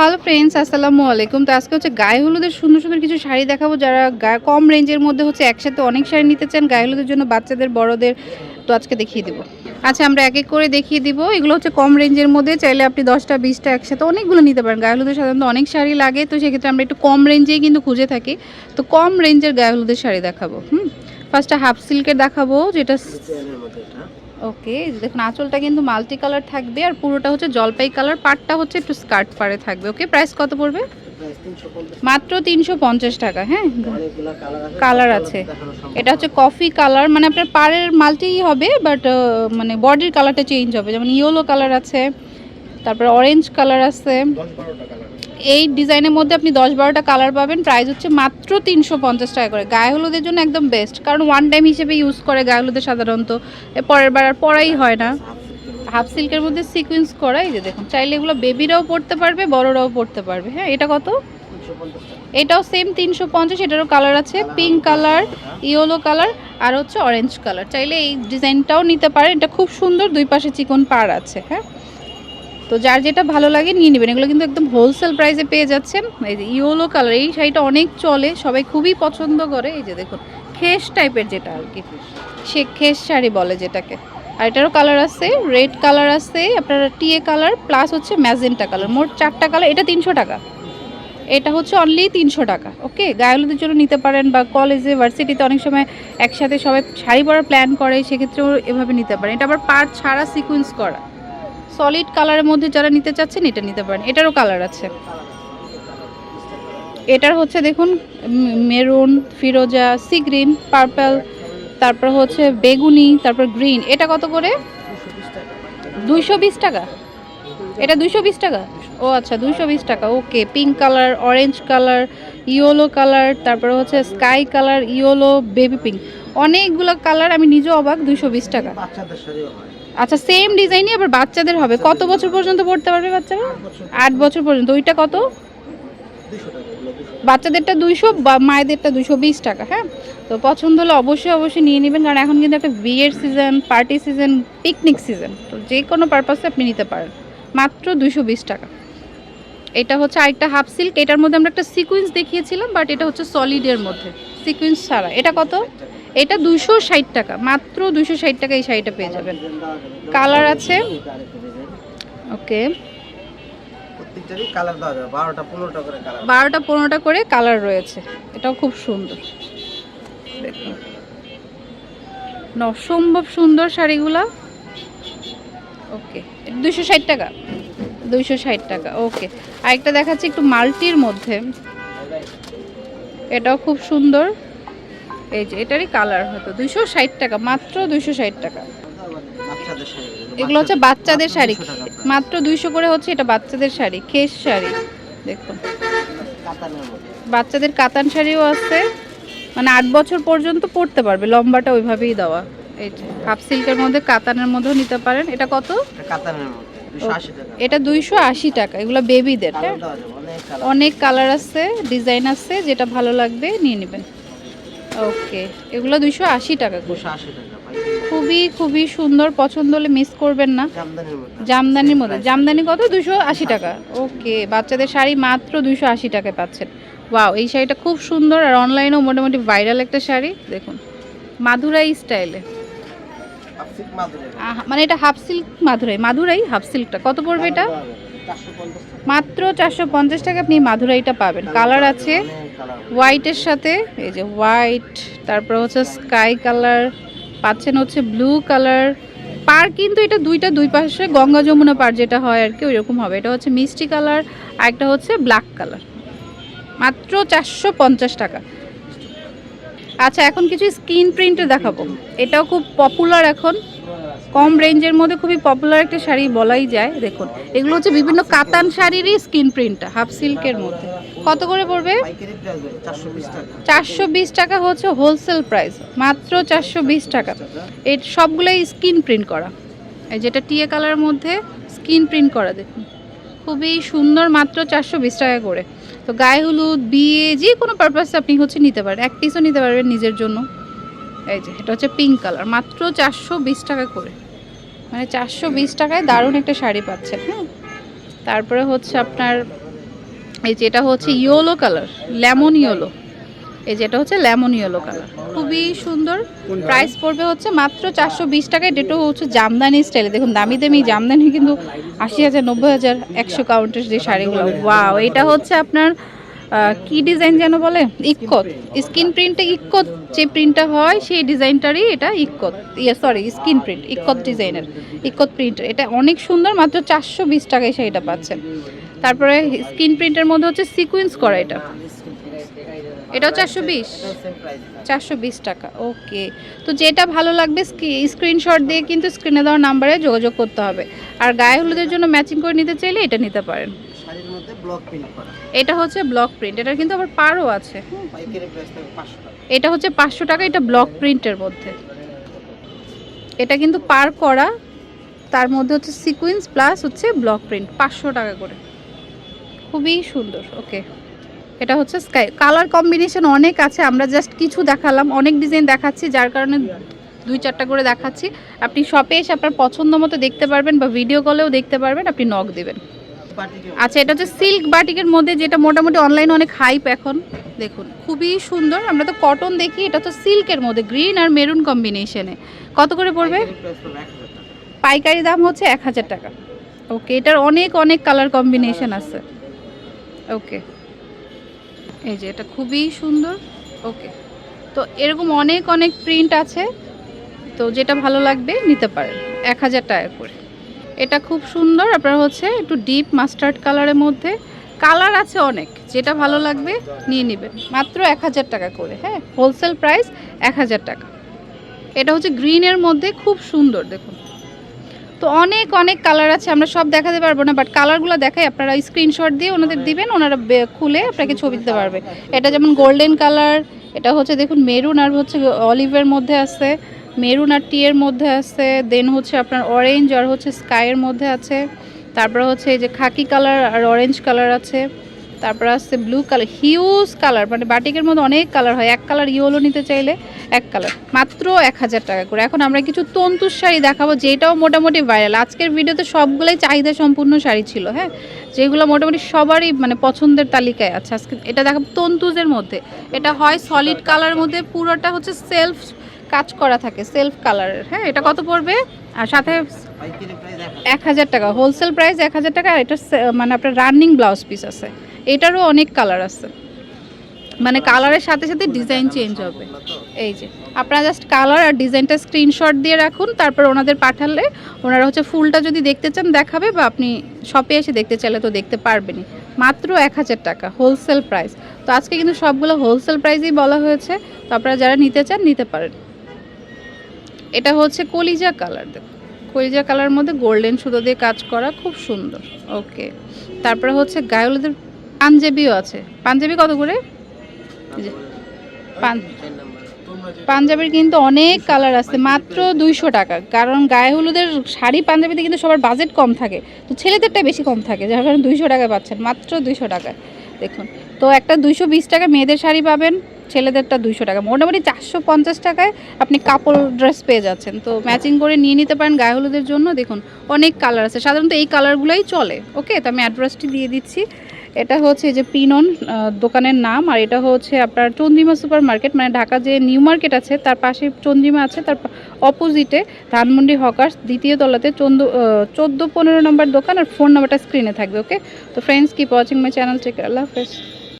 Hello friends আসসালামু আলাইকুম। তো আজকে হচ্ছে গায়ে হলুদের সুন্দর সুন্দর কিছু শাড়ি দেখাবো যারা কম রেঞ্জের মধ্যে হচ্ছে একসাথে অনেক শাড়ি নিতে চান গায়ে হলুদের জন্য বাচ্চাদের, বড়দের। তো আজকে দেখিয়ে দেবো। আচ্ছা আমরা এক এক করে দেখিয়ে দিব। এগুলো হচ্ছে কম রেঞ্জের মধ্যে, চাইলে আপনি দশটা, বিশটা একসাথে অনেকগুলো নিতে পারেন। গায়ে হলুদের সাধারণত অনেক শাড়ি লাগে, তো সেক্ষেত্রে আমরা একটু কম রেঞ্জেই কিন্তু খুঁজে থাকি। তো কম রেঞ্জের গায়ে হলুদের শাড়ি দেখাবো, হুম? ফার্স্টে হাফ সিল্কের দেখাবো, যেটা ওকে, দেখুন, আঁচলটা কিন্তু মাল্টি কালার থাকবে আর পুরোটা হচ্ছে জলপাই কালার পাটটা হচ্ছে একটু স্কার্ট পারে থাকবে। ওকে প্রাইস কত পড়বে? মাত্র তিনশো পঞ্চাশ টাকা হ্যাঁ? কালার আছে। এটা হচ্ছে কফি কালার মানে আপনার পাড়ের মাল্টিই হবে বাট মানে বডির কালারটা চেঞ্জ হবে। যেমন ইয়েলো কালার আছে, তারপরে অরেঞ্জ কালার আছে। এই ডিজাইনের মধ্যে আপনি দশ বারোটা কালার পাবেন। প্রাইস হচ্ছে মাত্র তিনশো পঞ্চাশ টাকা করে। গায়ে হলুদের জন্য একদম বেস্ট কারণ ওয়ান টাইম হিসেবে ইউজ করে গায়ে হলুদের সাধারণত। পরের বার আর পরাই হয় না। হাফ সিল্কের মধ্যে সিকোয়েন্স করা, এই যে দেখুন, চাইলে এগুলো বেবিরাও পড়তে পারবে, বড়রাও পড়তে পারবে। হ্যাঁ এটা কত? এটাও সেম তিনশো পঞ্চাশ, এটারও কালার আছে। পিঙ্ক কালার ইয়েলো কালার আর হচ্ছে অরেঞ্জ কালার চাইলে এই ডিজাইনটাও নিতে পারেন। এটা খুব সুন্দর, দুই পাশে চিকন পাড় আছে। হ্যাঁ? তো যার যেটা ভালো লাগে নিয়ে নেবেন। এগুলো কিন্তু একদম হোলসেল প্রাইসে পেয়ে যাচ্ছেন। এই যে ইয়েলো কালার এই শাড়িটা অনেক চলে, সবাই খুবই পছন্দ করে। এই যে দেখুন, খেস টাইপের যেটা আর কি, সে খেস শাড়ি বলে যেটাকে। আর এটারও কালার আছে রেড কালার আছে, আপনার টিএ কালার প্লাস হচ্ছে ম্যাজেন্টা কালার মোট চারটা কালার এটা তিনশো টাকা। এটা হচ্ছে অনলি তিনশো টাকা ওকে গায়ে হলুদের জন্য নিতে পারেন বা কলেজে ভার্সিটিতে অনেক সময় একসাথে সবাই শাড়ি পরার প্ল্যান করে, সেক্ষেত্রেও এভাবে নিতে পারেন। এটা আবার পার্ট ছাড়া সিকোয়েন্স করা। সলিড কালারের মধ্যে যারা নিতে চাচ্ছেন, এটা নিতে পারেন। এটারও কালার আছে। এটার হচ্ছে দেখুন মেরুন, ফিরোজা, সি গ্রিন, পার্পল, তারপর হচ্ছে বেগুনি, তারপর গ্রিন। এটা কত করে? দুইশো বিশ টাকা। এটা দুইশো বিশ টাকা? ও আচ্ছা দুইশো বিশ টাকা। Okay, pink colour, orange colour, yellow colour, তারপরে হচ্ছে sky colour, yellow, baby pink. অনেকগুলো কালার, আমি নিজেও অবাক, দুইশো বিশ টাকা। আচ্ছা সেম ডিজাইনই আবার বাচ্চাদের হবে। কত বছর পর্যন্ত পড়তে পারবে বাচ্চারা? আট বছর পর্যন্ত। ওইটা কত? দুশো দুশো বাচ্চাদেরটা দুইশো বা মায়েদেরটা দুইশো বিশ টাকা হ্যাঁ? তো পছন্দ হলে অবশ্যই অবশ্যই নিয়ে নেবেন কারণ এখন কিন্তু একটা বিয়ের season party season picnic season তো যে কোনো পারপাসে আপনি নিতে পারেন। মাত্র দুইশো বিশ টাকা। এটা হচ্ছে আরেকটা হাফ সিল্ক এটার মধ্যে আমরা একটা সিকুয়েন্স দেখিয়েছিলাম বাট এটা হচ্ছে সলিডের মধ্যে। সিকুয়েন্স ছাড়া। এটা কত? এটা দুশো ষাট টাকা মাত্র দুশো ষাট টাকা এই শাড়িটা পেয়ে যাবেন। কালার আছে। ওকে বারোটা পনেরোটা করে কালার রয়েছে এটাও খুব সুন্দর। দেখুন। অসম্ভব সুন্দর শাড়িগুলা। ওকে দুইশো ষাট টাকা দুইশো ষাট টাকা ওকে আরেকটা দেখাচ্ছি একটু মাল্টির মধ্যে। এটাও খুব সুন্দর। এই যে এটারই কালার হয়তো দুইশো ষাট টাকা মাত্র দুইশো ষাট টাকা। এগুলো হচ্ছে বাচ্চাদের শাড়ি। মাত্র দুইশো করে হচ্ছে এটা বাচ্চাদের শাড়ি খেস শাড়ি। দেখুন। বাচ্চাদের কাতান শাড়িও আছে। মানে আট বছর পর্যন্ত পরতে পারবে লম্বাটা ওইভাবেই দেওয়া। এই যে হাফ সিল্কের মধ্যে কাতানের মধ্যেও নিতে পারেন। এটা কত? এটা কাতানের মধ্যে দুশো আশি টাকা। দুইশো আশি টাকা এগুলো বেবিদের অনেক কালার আছে ডিজাইন আছে যেটা ভালো লাগবে নিয়ে নেবেন। ওকে এগুলো টাকা দুশো আশি টাকা খুবই খুবই সুন্দর পছন্দ হলে মিস করবেন না। জামদানির মধ্যে। জামদানি কত? দুশো আশি টাকা। ওকে বাচ্চাদের শাড়ি মাত্র দুশো আশি টাকায় পাচ্ছেন। ওয়াও এই শাড়িটা খুব সুন্দর আর অনলাইনেও মোটামুটি ভাইরাল একটা শাড়ি। দেখুন মাধুরাই স্টাইলে মানে এটা half silk Madurai Madurai half সিল্কটা কত পড়বে এটা? টাকা মাত্র চারশো পঞ্চাশ টাকা আপনি মাধুরাইটা পাবেন। কালার আছে হোয়াইটের সাথে, এই যে হোয়াইট তারপর হচ্ছে স্কাই কালার পাচ্ছেন হচ্ছে ব্লু কালার পার কিন্তু এটা দুইটা দুই পাশে গঙ্গা যমুনা পার যেটা হয় আর কি, ওইরকম হবে। এটা হচ্ছে মিষ্টি কালার আর একটা হচ্ছে ব্ল্যাক কালার মাত্র চারশো পঞ্চাশ টাকা। আচ্ছা এখন কিছু স্কিন প্রিন্টে দেখাবো। এটাও খুব পপুলার এখন। কম রেঞ্জের মধ্যে খুবই পপুলার একটা শাড়ি বলাই যায়, দেখুন। এগুলো হচ্ছে বিভিন্ন কাতান শাড়িরই স্কিন প্রিন্টটা হাফ সিল্কের মধ্যে। কত করে পড়বে? চারশো বিশ টাকা হচ্ছে হোলসেল প্রাইস মাত্র চারশো বিশ টাকা। এর সবগুলোই স্কিন প্রিন্ট করা। এই যেটা টিএ কালারের মধ্যে স্কিন প্রিন্ট করা, দেখুন। খুবই সুন্দর, মাত্র চারশো বিশ টাকা করে। তো গায়ে হলুদ, বিয়ে, যে কোনো পারপাসে আপনি হচ্ছে নিতে পারেন। এক পিসও নিতে পারবেন নিজের জন্য। এই যে এটা হচ্ছে পিঙ্ক কালার মাত্র চারশো বিশ টাকা করে। মানে চারশো বিশ টাকায় দারুণ একটা শাড়ি পাচ্ছেন হ্যাঁ তারপরে হচ্ছে আপনার এই যে এটা হচ্ছে ইয়েলো কালার লেমন ইয়েলো এই যে এটা হচ্ছে লেমন ইয়েলো কালার খুবই সুন্দর প্রাইস পড়বে হচ্ছে মাত্র চারশো বিশ টাকায় এটা হচ্ছে জামদানি স্টাইলে দেখুন দামি দামি জামদানি কিন্তু আশি হাজার নব্বই হাজার একশো কাউন্টের যে শাড়িগুলো। ওয়াও এটা হচ্ছে আপনার কি ডিজাইন যেন বলে? ইক্কত। স্কিন প্রিন্টে ইক্কত যে প্রিন্টটা হয়, সেই ডিজাইনটারই এটা ইক্কত। ইয়ে সরি স্কিন প্রিন্ট, ইক্কত ডিজাইনের, ইক্কত প্রিন্টের। এটা অনেক সুন্দর, মাত্র চারশো বিশ টাকায় সেইটা পাচ্ছেন। তারপরে স্কিন প্রিন্টের মধ্যে হচ্ছে সিকুয়েন্স করা এটা। এটাও চারশো বিশ? চারশো বিশ টাকা, ওকে। তো যেটা ভালো লাগবে স্ক্রিনশট দিয়ে কিন্তু স্ক্রিনে দেওয়ার নাম্বারে যোগাযোগ করতে হবে। আর গায়ে হলুদের জন্য ম্যাচিং করে নিতে চাইলে এটা নিতে পারেন। ব্লক প্রিন্ট করা। এটা হচ্ছে ব্লক প্রিন্ট এটার কিন্তু আবার পারও আছে। এটা হচ্ছে পাঁচশো টাকা এটা ব্লক প্রিন্টের মধ্যে। এটা কিন্তু পার করা তার মধ্যে হচ্ছে সিকুয়েন্স প্লাস হচ্ছে ব্লক প্রিন্ট পাঁচশো টাকা করে। খুবই সুন্দর ওকে এটা হচ্ছে স্কাই কালার কম্বিনেশন অনেক আছে আমরা জাস্ট কিছু দেখালাম অনেক ডিজাইন দেখাচ্ছি যার কারণে দুই চারটা করে দেখাচ্ছি। আপনি শপে এসে আপনার পছন্দ মতো দেখতে পারবেন বা ভিডিও কলেও দেখতে পারবেন আপনি নক দেবেন। আচ্ছা এটা হচ্ছে সিল্ক বাটিকের মধ্যে যেটা মোটামুটি অনলাইনে অনেক হাইপ এখন। দেখুন খুবই সুন্দর। আমরা তো কটন দেখি এটা তো সিল্কের মধ্যে গ্রিন আর মেরুন কম্বিনেশনে কত করে পড়বে? পাইকারি দাম হচ্ছে এক হাজার টাকা। ওকে এটার অনেক অনেক কালার কম্বিনেশন আছে। ওকে এই যে এটা খুবই সুন্দর। ওকে তো এরকম অনেক অনেক প্রিন্ট আছে। তো যেটা ভালো লাগবে নিতে পারেন। এক হাজার টাকা করে এটা খুব সুন্দর, আপনার হচ্ছে একটু ডিপ মাস্টার্ড কালারের মধ্যে। কালার আছে অনেক, যেটা ভালো লাগবে নিয়ে নেবেন। মাত্র এক হাজার টাকা করে হ্যাঁ? হোলসেল প্রাইস এক হাজার টাকা। এটা হচ্ছে গ্রিনের মধ্যে খুব সুন্দর, দেখুন। তো অনেক অনেক কালার আছে, আমরা সব দেখাতে পারব না বাট কালারগুলো দেখাই, আপনারা স্ক্রিনশট দিয়ে ওনাদের দিবেন, ওনারা খুলে আপনাকে ছবি দিতে পারবে। এটা যেমন গোল্ডেন কালার এটা হচ্ছে দেখুন মেরুন আর হচ্ছে অলিভের মধ্যে আছে। মেরুন আর টিয়ের মধ্যে আছে দেন হচ্ছে আপনার অরেঞ্জ আর হচ্ছে স্কাইয়ের মধ্যে আছে, তারপরে হচ্ছে এই যে খাকি কালার আর অরেঞ্জ কালার আছে, তারপর আসছে ব্লু কালার হিউজ কালার মানে বাটিকের মধ্যে অনেক কালার হয়, এক কালার ইয়েলো নিতে চাইলে এক কালার মাত্র এক হাজার টাকা করে। এখন আমরা কিছু তন্তুর শাড়ি দেখাবো, যেটাও মোটামুটি ভাইরাল আজকের ভিডিওতে সবগুলোই চাহিদা সম্পূর্ণ শাড়ি ছিল হ্যাঁ? যেগুলো মোটামুটি সবারই মানে পছন্দের তালিকায় আছে। আজকে এটা দেখাবো তন্তুজের মধ্যে। এটা হয় সলিড কালার মধ্যে, পুরোটা হচ্ছে সেলফ কাজ করা থাকে সেলফ কালারের হ্যাঁ এটা কত পড়বে? আর সাথে এক হাজার টাকা হোলসেল প্রাইস এক হাজার টাকা, আর এটা মানে আপনার রানিং ব্লাউজ পিস আছে। এটারও অনেক কালার আছে। মানে কালারের সাথে সাথে ডিজাইন চেঞ্জ হবে। এই যে, আপনারা জাস্ট কালার আর ডিজাইনটা স্ক্রিনশট দিয়ে রাখুন, তারপর ওনাদের পাঠালে ওনারা হচ্ছে ফুলটা যদি দেখতে চান দেখাবে, বা আপনি শপে এসে দেখতে চাইলে তো দেখতে পারবেনই। মাত্র এক হাজার টাকা হোলসেল প্রাইস তো আজকে কিন্তু সবগুলো হোলসেল প্রাইসেই বলা হয়েছে। তো আপনারা যারা নিতে চান, নিতে পারেন। এটা হচ্ছে কলিজা কালার দেখুন কলিজা কালার মধ্যে গোল্ডেন সুতো দিয়ে কাজ করা, খুব সুন্দর। ওকে। তারপরে হচ্ছে গায়লদের পাঞ্জাবিও আছে। পাঞ্জাবি কত করে? পাঞ্জাবির কিন্তু অনেক কালার আছে, মাত্র দুইশো টাকা। কারণ গায়ে হলুদের শাড়ি পাঞ্জাবিতে কিন্তু সবার বাজেট কম থাকে। তো ছেলেদেরটা বেশি কম থাকে, যার কারণে দুইশো টাকায় পাচ্ছেন, মাত্র দুইশো টাকায়। দেখুন, তো একটা দুইশো বিশ টাকা মেয়েদের শাড়ি পাবেন। ছেলেদেরটা দুইশো টাকা। মোটামুটি চারশো পঞ্চাশ টাকায় আপনি কাপড় ড্রেস পেয়ে যাচ্ছেন। তো ম্যাচিং করে নিয়ে নিতে পারেন গায়ে হলুদের জন্য। দেখুন, অনেক কালার আছে। সাধারণত এই কালারগুলোই চলে। ওকে তো আমি অ্যাড্রেসটি দিয়ে দিচ্ছি। এটা হচ্ছে যে পিনন দোকানের নাম। আর এটা হচ্ছে আপনার চন্দ্রিমা সুপার মার্কেট মানে ঢাকা যে নিউ মার্কেট আছে, তার পাশে চন্দ্রিমা আছে। তার অপোজিটে ধানমন্ডি হকার্স, দ্বিতীয় তলাতে চন্দ্র চোদ্দ পনেরো নম্বর দোকান। আর ফোন নাম্বারটা স্ক্রিনে থাকবে। ওকে তো friends keep watching my channel tech আল্লাহ হাফেজ।